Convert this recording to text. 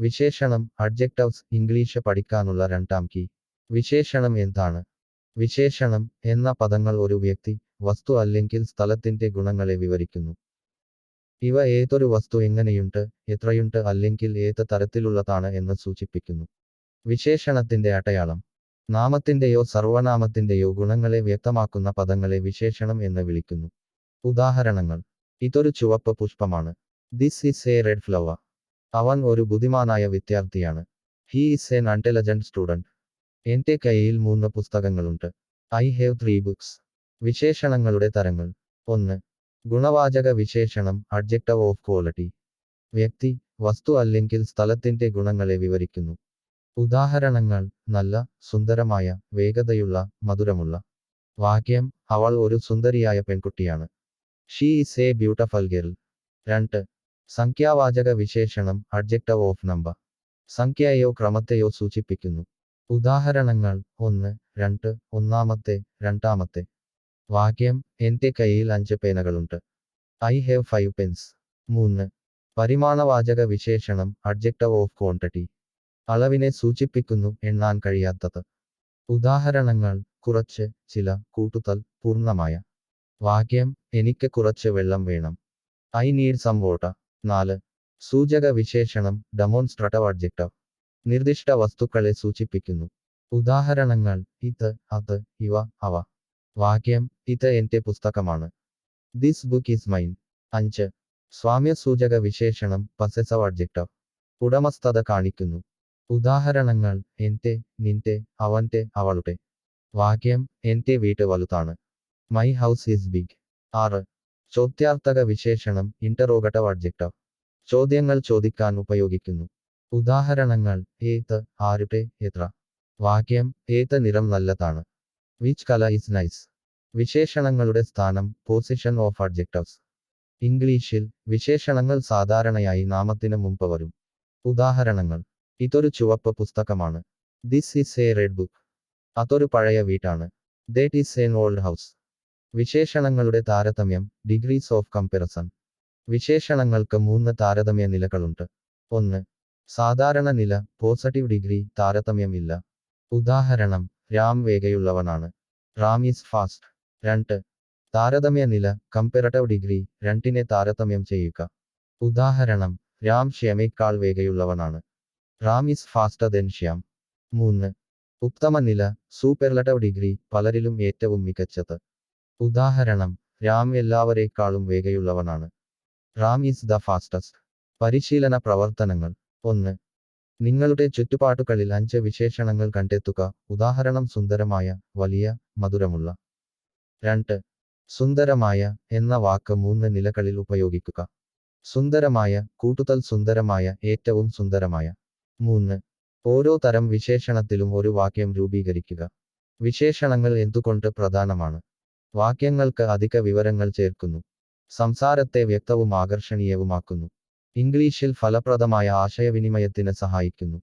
വിശേഷണം അഡ്ജക്റ്റവ്സ് ഇംഗ്ലീഷ് പഠിക്കാനുള്ള രണ്ടാം കീ. വിശേഷണം എന്താണ്? വിശേഷണം എന്ന പദങ്ങൾ ഒരു വ്യക്തി വസ്തു അല്ലെങ്കിൽ സ്ഥലത്തിന്റെ ഗുണങ്ങളെ വിവരിക്കുന്നു. ഇവ ഏതൊരു വസ്തു എങ്ങനെയുണ്ട് എത്രയുണ്ട് അല്ലെങ്കിൽ ഏത് തരത്തിലുള്ളതാണ് എന്ന് സൂചിപ്പിക്കുന്നു. വിശേഷണത്തിന്റെ അടയാളം. നാമത്തിന്റെയോ സർവനാമത്തിന്റെയോ ഗുണങ്ങളെ വ്യക്തമാക്കുന്ന പദങ്ങളെ വിശേഷണം എന്ന് വിളിക്കുന്നു. ഉദാഹരണങ്ങൾ. ഇതൊരു ചുവപ്പ് പുഷ്പമാണ്. This is a red flower അവൻ ഒരു ബുദ്ധിമാനായ വിദ്യാർത്ഥിയാണ്. He is an intelligent student എന്റെ കയ്യിൽ മൂന്ന് പുസ്തകങ്ങളുണ്ട്. ഐ ഹാവ് ത്രീ ബുക്സ് വിശേഷണങ്ങളുടെ തരങ്ങൾ. ഒന്ന് ഗുണവാചക വിശേഷണം അഡ്ജക്റ്റവ് ഓഫ് ക്വാളിറ്റി വ്യക്തി വസ്തു അല്ലെങ്കിൽ സ്ഥലത്തിന്റെ ഗുണങ്ങളെ വിവരിക്കുന്നു. ഉദാഹരണങ്ങൾ നല്ല സുന്ദരമായ വേഗതയുള്ള മധുരമുള്ള. വാക്യം അവൾ ഒരു സുന്ദരിയായ പെൺകുട്ടിയാണ്. She is a beautiful girl രണ്ട് സംഖ്യാവാചക വിശേഷണം അഡ്ജക്റ്റവ് ഓഫ് നമ്പർ സംഖ്യയോ ക്രമത്തെയോ സൂചിപ്പിക്കുന്നു. ഉദാഹരണങ്ങൾ ഒന്ന് രണ്ട് ഒന്നാമത്തെ രണ്ടാമത്തെ. വാക്യം എന്റെ കയ്യിൽ അഞ്ച് പേനകളുണ്ട്. ഐ ഹാവ് ഫൈവ് പെൻസ് മൂന്ന്. പരിമാണവാചക വിശേഷണം അഡ്ജക്റ്റവ് ഓഫ് ക്വാണ്ടിറ്റി അളവിനെ സൂചിപ്പിക്കുന്നു എണ്ണാൻ കഴിയാത്തത്. ഉദാഹരണങ്ങൾ കുറച്ച് ചില കൂട്ടുതൽ പൂർണമായ. വാക്യം എനിക്ക് കുറച്ച് വെള്ളം വേണം. ഐ നീഡ് സം വോട്ടർ നാല്. സൂചക വിശേഷണം ഡെമോൺസ്ട്രട്ടവ് അഡ്ജക്റ്റവ് നിർദ്ദിഷ്ട വസ്തുക്കളെ സൂചിപ്പിക്കുന്നു. ഉദാഹരണങ്ങൾ ഇത് അത് ഇവ അവ. വാക്യം ഇത് എന്റെ പുസ്തകമാണ്. ദിസ് ബുക്ക് ഈസ് മൈൻ അഞ്ച്. സ്വാമ്യസൂചക വിശേഷണം പസെസവ് അഡ്ജക്റ്റവ് ഉടമസ്ഥത കാണിക്കുന്നു. ഉദാഹരണങ്ങൾ എന്റെ നിന്റെ അവന്റെ അവളുടെ. വാക്യം എന്റെ വീട് വലുതാണ് മൈ ഹൗസ് ഈസ് ബിഗ് ആറ്. ചോദ്യാർത്ഥക വിശേഷണം ഇന്ററോഗട്ടവ് അഡ്ജക്റ്റവ് ചോദ്യങ്ങൾ ചോദിക്കാൻ ഉപയോഗിക്കുന്നു. ഉദാഹരണങ്ങൾ ഏത് ആരുടെ എത്ര. വാക്യം ഏത് നിറം നല്ലതാണ്. വിച്ച് കല ഇസ് നൈസ് വിശേഷണങ്ങളുടെ സ്ഥാനം പൊസിഷൻ ഓഫ് അഡ്ജക്റ്റവ്സ് ഇംഗ്ലീഷിൽ വിശേഷണങ്ങൾ സാധാരണയായി നാമത്തിന് മുമ്പ് വരും. ഉദാഹരണങ്ങൾ ഇതൊരു ചുവപ്പ് പുസ്തകമാണ്. This is a red book അതൊരു പഴയ വീട്ടാണ് that is an old house വിശേഷണങ്ങളുടെ താരതമ്യം ഡിഗ്രീസ് ഓഫ് കമ്പാരിസൺ വിശേഷണങ്ങൾക്ക് മൂന്ന് താരതമ്യ നിലകളുണ്ട്. ഒന്ന് സാധാരണ നില പോസിറ്റീവ് ഡിഗ്രി താരതമ്യം ഇല്ല. ഉദാഹരണം രാം വേഗയുള്ളവനാണ്. റാം ഈസ് ഫാസ്റ്റ് രണ്ട് താരതമ്യ നില കമ്പറേറ്റീവ് ഡിഗ്രി രണ്ടിനെ താരതമ്യം ചെയ്യുക. ഉദാഹരണം രാം ശ്യമേക്കാൾ വേഗയുള്ളവനാണ്. Ram is faster than Shyam. മൂന്ന് ഉത്തമ നില സൂപ്പർലറ്റീവ് ഡിഗ്രി പലരിലും ഏറ്റവും മികച്ചത്. ഉദാഹരണം രാം എല്ലാവരേക്കാളും വേഗയുള്ളവനാണ് റാം ഈസ് ദ ഫാസ്റ്റസ്റ്റ് പരിശീലന പ്രവർത്തനങ്ങൾ. ഒന്ന് നിങ്ങളുടെ ചുറ്റുപാടുകളിൽ അഞ്ച് വിശേഷണങ്ങൾ കണ്ടെത്തുക. ഉദാഹരണം സുന്ദരമായ വലിയ മധുരമുള്ള. രണ്ട് സുന്ദരമായ എന്ന വാക്ക് മൂന്ന് നിലകളിൽ ഉപയോഗിക്കുക. സുന്ദരമായ കൂട്ടുതൽ സുന്ദരമായ ഏറ്റവും സുന്ദരമായ. മൂന്ന് ഓരോ തരം വിശേഷണത്തിലും ഒരു വാക്യം രൂപീകരിക്കുക. വിശേഷണങ്ങൾ എന്തുകൊണ്ട് പ്രധാനമാണ്? വാക്യങ്ങൾക്ക് അധിക വിവരങ്ങൾ ചേർക്കുന്നു. സംസാരത്തെ വ്യക്തവും ആകർഷണീയവുമാക്കുന്നു. ഇംഗ്ലീഷിൽ ഫലപ്രദമായ ആശയവിനിമയത്തിന് സഹായിക്കുന്നു.